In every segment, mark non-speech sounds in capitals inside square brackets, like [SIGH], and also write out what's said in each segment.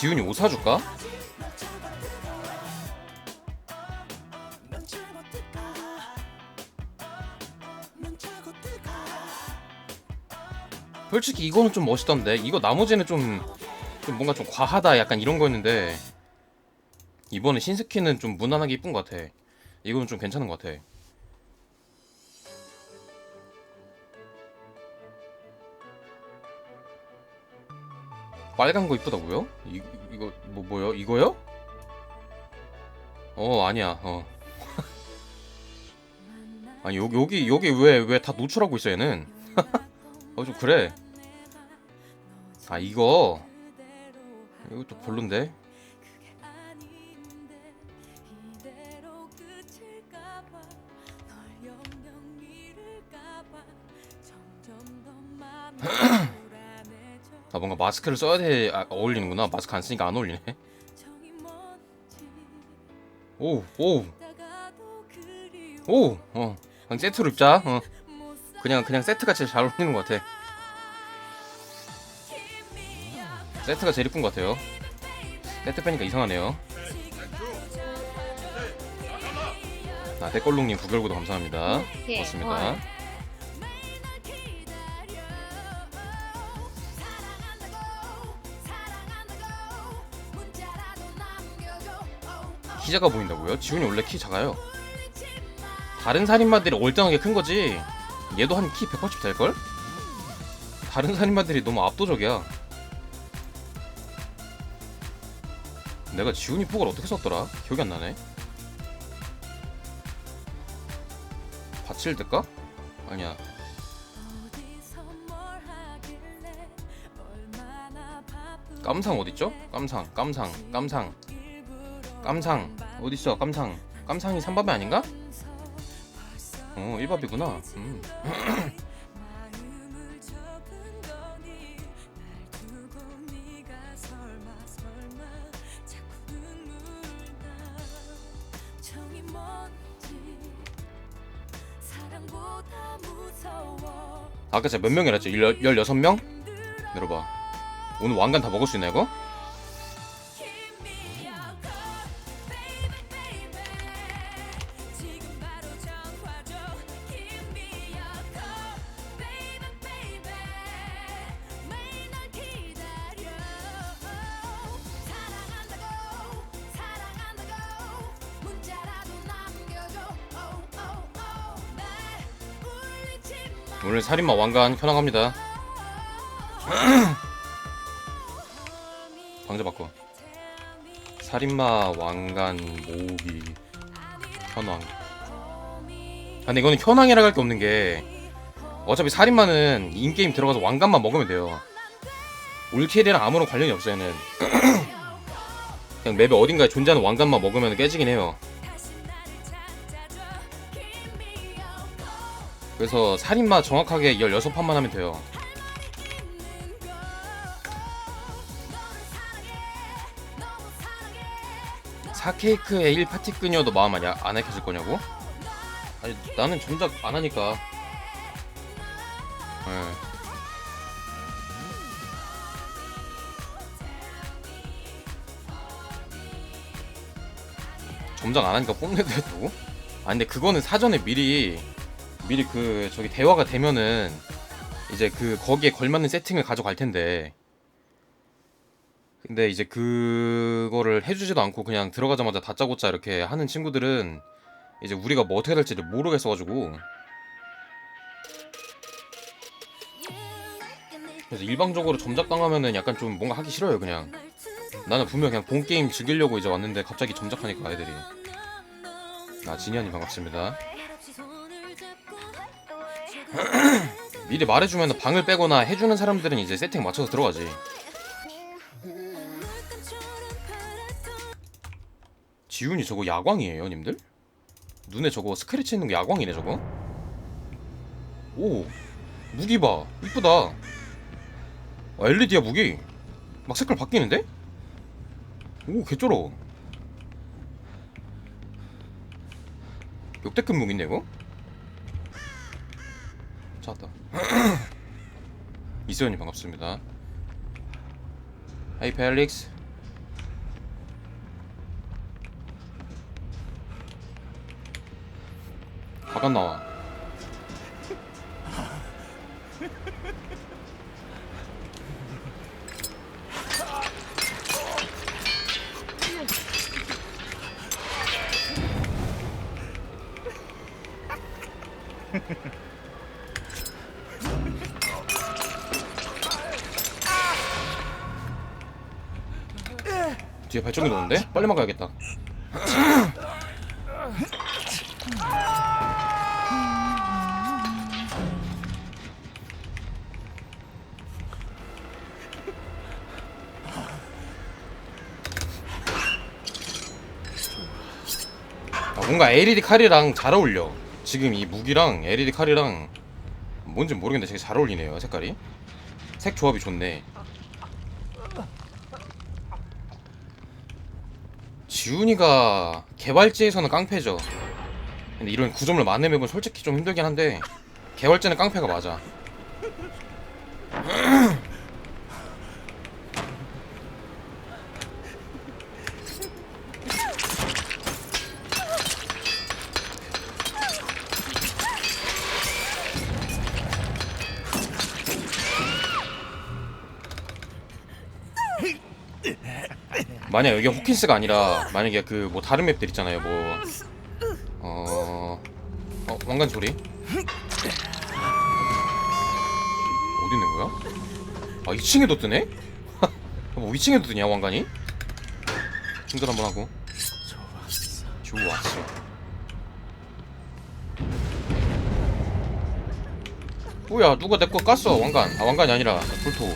지훈이 옷 사줄까? 솔직히 이거는 좀 멋있던데. 이거 나머지는 좀, 좀 뭔가 좀 과하다. 약간 이런 거였는데 이번에 신스킨은 좀 무난하게 이쁜 것 같아. 이거는 좀 괜찮은 것 같아 빨간 거 이쁘다고요? 이, 이거 뭐 뭐요? 이거요? 어 아니야 어 [LAUGHS] 아니 여기 여기 여기 왜 왜 다 노출하고 있어 얘는 [LAUGHS] 어 좀 그래 아 이거 이것도 별론데 아 뭔가 마스크를 써야 돼 아, 어울리는구나. 마스크 안 쓰니까 안 어울리네. 오 오 오 어. 그냥 세트로 입자 어. 그냥 그냥 세트가 제일 잘 어울리는 것 같아. 세트가 제일 이쁜 것 같아요. 세트 빼니까 이상하네요. 아 대꼴롱님 구글구도 감사합니다. 예, 고맙습니다 키 작아 보인다고요? 지훈이 원래 키 작아요. 다른 살인마들이 올등하게 큰 거지. 얘도 한 키 180 될걸? 다른 살인마들이 너무 압도적이야. 내가 지훈이 폭을 어떻게 썼더라? 기억이 안 나네. 바칠 때까? 아니야. 깜상 어딨죠? 깜상, 깜상, 깜상. 깜상 어딨어 깜상 깜상이 3밥이 아닌가? 어 1밥이구나 음. 아까 제가 몇 명이라 했죠? 16명? 내려봐 오늘 왕관 다 먹을 수 있나 이거? 오늘 살인마 왕관 켜나갑니다. [CLEARS THROAT] 방자 바꿔. 살인마 왕관 모으기 현황. 아 근데 이거는 현황이라 할 게 없는 게 어차피 살인마는 인게임 들어가서 왕관만 먹으면 돼요. 올킬이랑 아무런 관련이 없어 얘는. [CLEARS THROAT] 그냥 맵에 어딘가에 존재하는 왕관만 먹으면 깨지긴 해요 그래서 살인마 정확하게 16판만 하면 돼요 사케이크의 1파티 끈이어도 마음 아니 안 밝혀질 거냐고? 아니 나는 정작 안 하니까 예. 점작 안 하니까 뽐내도 했다고? 아 근데 그거는 사전에 미리 미리 그 저기 대화가 되면은 이제 그 거기에 걸맞는 세팅을 가져갈 텐데. 근데 이제 그거를 해주지도 않고 그냥 들어가자마자 다짜고짜 이렇게 하는 친구들은 이제 우리가 뭐 어떻게 될지를 모르겠어가지고. 그래서 일방적으로 점작당하면은 약간 좀 뭔가 하기 싫어요 그냥. 나는 분명 그냥 본 게임 즐기려고 이제 왔는데 갑자기 점작하니까 애들이. 아 진현이 반갑습니다 미리 말해주면 방을 빼거나 해주는 사람들은 이제 세팅 맞춰서 들어가지 지훈이 저거 야광이에요 님들? 눈에 저거 스크래치 있는 거 야광이네 저거 오 무기 봐 이쁘다 아, LED야 무기 막 색깔 바뀌는데? 오 개쩔어 역대급 무기인데 이거? 찾았다. [CLEARS THROAT] 이수연이 반갑습니다. 하이 펠릭스 바깥 나와. [LAUGHS] 뒤에 발전기 도는데? 빨리 막아야겠다. 아, 뭔가 LED 칼이랑 잘 어울려. 지금 이 무기랑 LED 칼이랑 뭔지 모르겠는데 되게 잘 어울리네요 색깔이. 색 조합이 좋네. 지훈이가 개발지에서는 깡패죠. 근데 이런 구조물 많은 맵은 솔직히 좀 힘들긴 한데 개발자는 깡패가 맞아. 만약 여기 호킨스가 아니라 만약에 그 뭐 다른 맵들 있잖아요 뭐. 어... 어 왕관 소리? 어디 있는 거야? 아 2층에도 뜨네? [LAUGHS] 뭐 2층에도 뜨냐 왕관이? 충전 한번 하고. 좋았어. 뭐야 누가 내 거 깠어 왕관. 아 왕관이 아니라 불토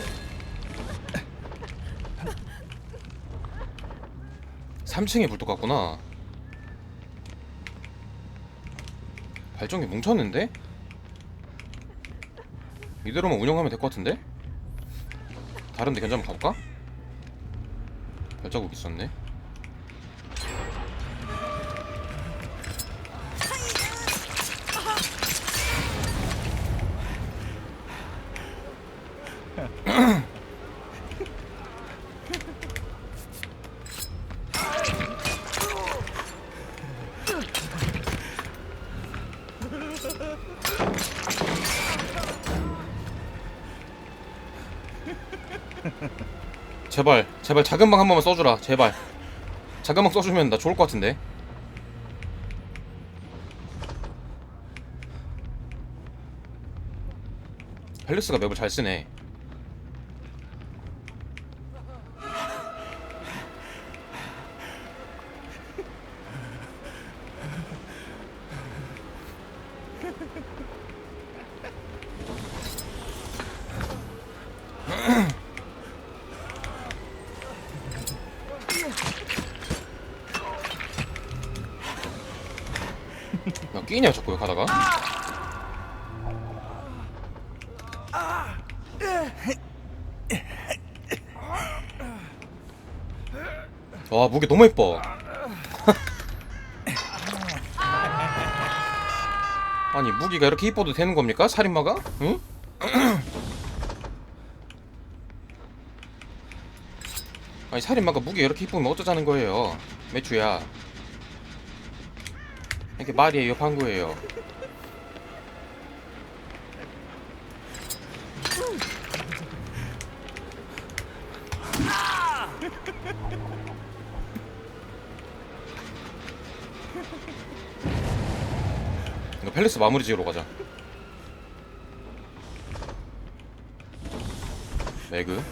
3층에 불도 깠구나 발전기 뭉쳤는데? 이대로만 운영하면 될 것 같은데? 다른 데 견자 한번 가볼까? 발자국 있었네 제발 제발 작은 방 한 번만 써주라. 제발. 작은 방 써주면 나 좋을 것 같은데. 펠리스가 맵을 잘 쓰네 야 끼냐 자꾸 여기 가다가? 와 무게 너무 예뻐. [LAUGHS] 아니 무기가 이렇게 이뻐도 되는 겁니까? 살인마가? 응? [CLEARS THROAT] 아니 살인마가 무기 이렇게 이쁘면 어쩌자는 거예요? 매추야 이게 말이에요 방구예요. 이거 팰리스 마무리 지으러 가자. 매그.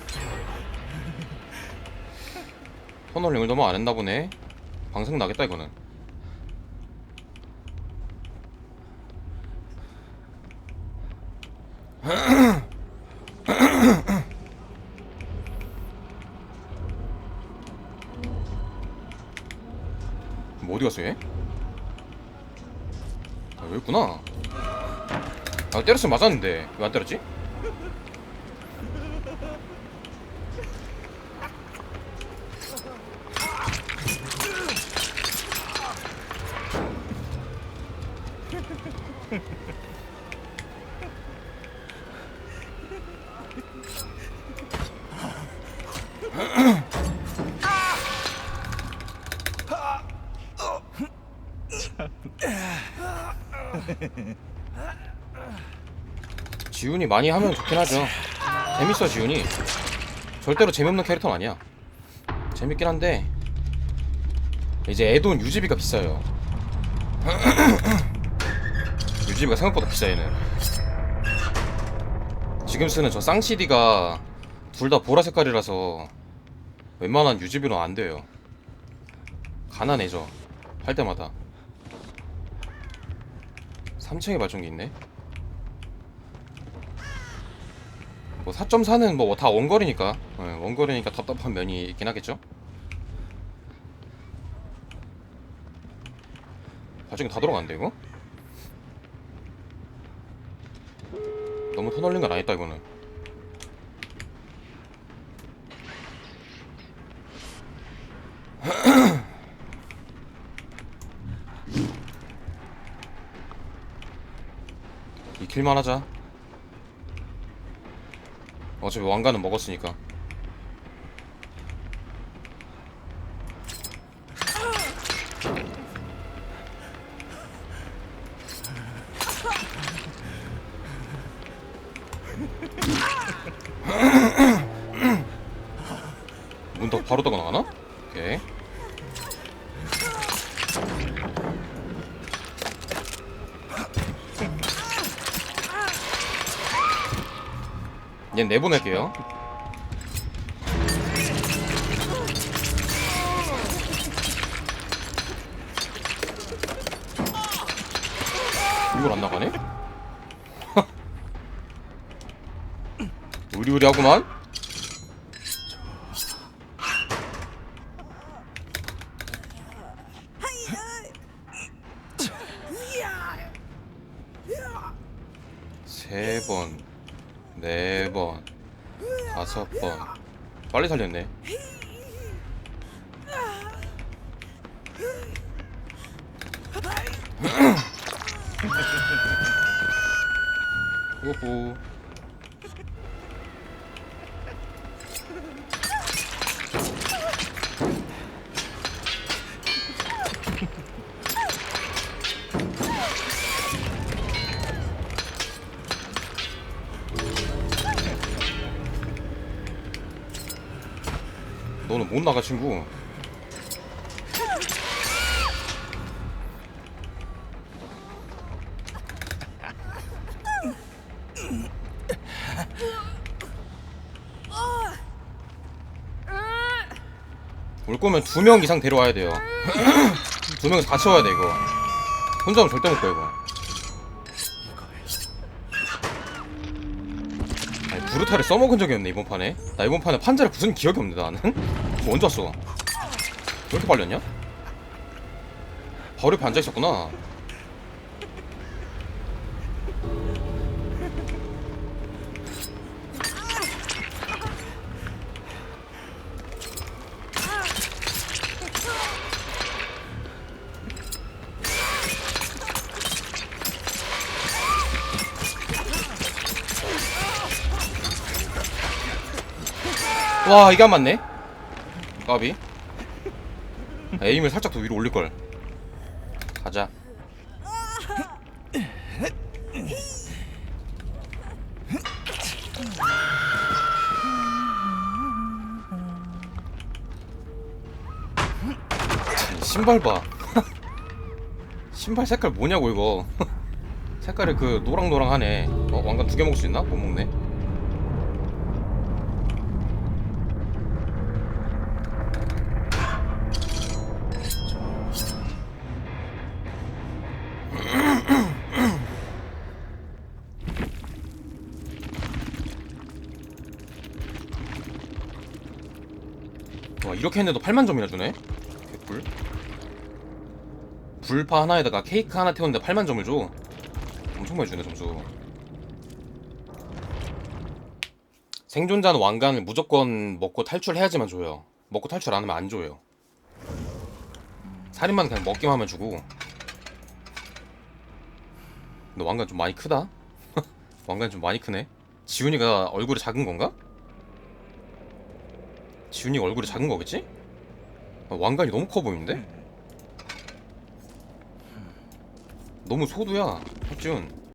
터널링을 너무 안 했나 보네. 방송 나겠다 이거는 뭐 어디 갔어 얘? 아, 여기 있구나. 아, 때렸으면 맞았는데. 왜 안 때렸지? 지훈이 많이 하면 좋긴 하죠. 재밌어 지훈이. 절대로 재미없는 캐릭터는 아니야. 재밌긴 한데 이제 애돈 유지비가 비싸요. [CLEARS THROAT] 유지비가 생각보다 비싸 얘는. 지금 쓰는 저 쌍시디가 둘 다 보라 색깔이라서 웬만한 유지비로 안 돼요. 가난해져. 할 때마다. 3층에 발전기 있네. 뭐 4.4는 뭐 다 원거리니까 예, 원거리니까 답답한 면이 있긴 하겠죠. 발전기 다 들어갔는데 이거? 너무 터널린 건 아니다 이거는. 익힐만 하자. 어차피 왕관은 먹었으니까. [LAUGHS] 문 더 바로 닫고 나가나? 오케이. 얘 내보낼게요. 이걸 안 나가네? [LAUGHS] 의리의리하구만? 세 번, 네 번, 다섯 번. 빨리 살렸네. 오호. [LAUGHS] [LAUGHS] 못 나가 친구. 올 거면 두 명 이상 데려와야 돼요. [CLEARS THROAT] 두 명이서 다 채워야 돼 이거. 혼자 하면 절대 못 가 이거. 아니, 부르타를 써먹은 적이 없네 이번 판에. 나 이번 판에 판자를 부순 기억이 없네 나는. 뭐 언제 왔어? 왜 이렇게 빨렸냐? 바로 옆에 앉아 있었구나. 와 이게 안 맞네. 까비. 아, 에임을 살짝 더 위로 올릴 걸. 가자. 신발 봐. [LAUGHS] 신발 색깔 뭐냐고 이거. [LAUGHS] 색깔이 그 노랑노랑하네. 어 왕관 두 개 먹을 수 있나? 못 먹네. 이렇게 했는데도 8만 점이나 주네? 개꿀. 불파 하나에다가 케이크 하나 태웠는데 8만 점을 줘? 엄청 많이 주네 점수. 생존자는 왕관을 무조건 먹고 탈출해야지만 줘요. 먹고 탈출 안 하면 안 줘요. 살인만 그냥 먹기만 하면 주고. 근데 왕관 좀 많이 크다? [LAUGHS] 왕관 좀 많이 크네? 지훈이가 얼굴이 작은 건가? 지훈이가 얼굴이 작은 거겠지? 아, 왕관이 너무 커 보이는데? 너무 소두야 혁준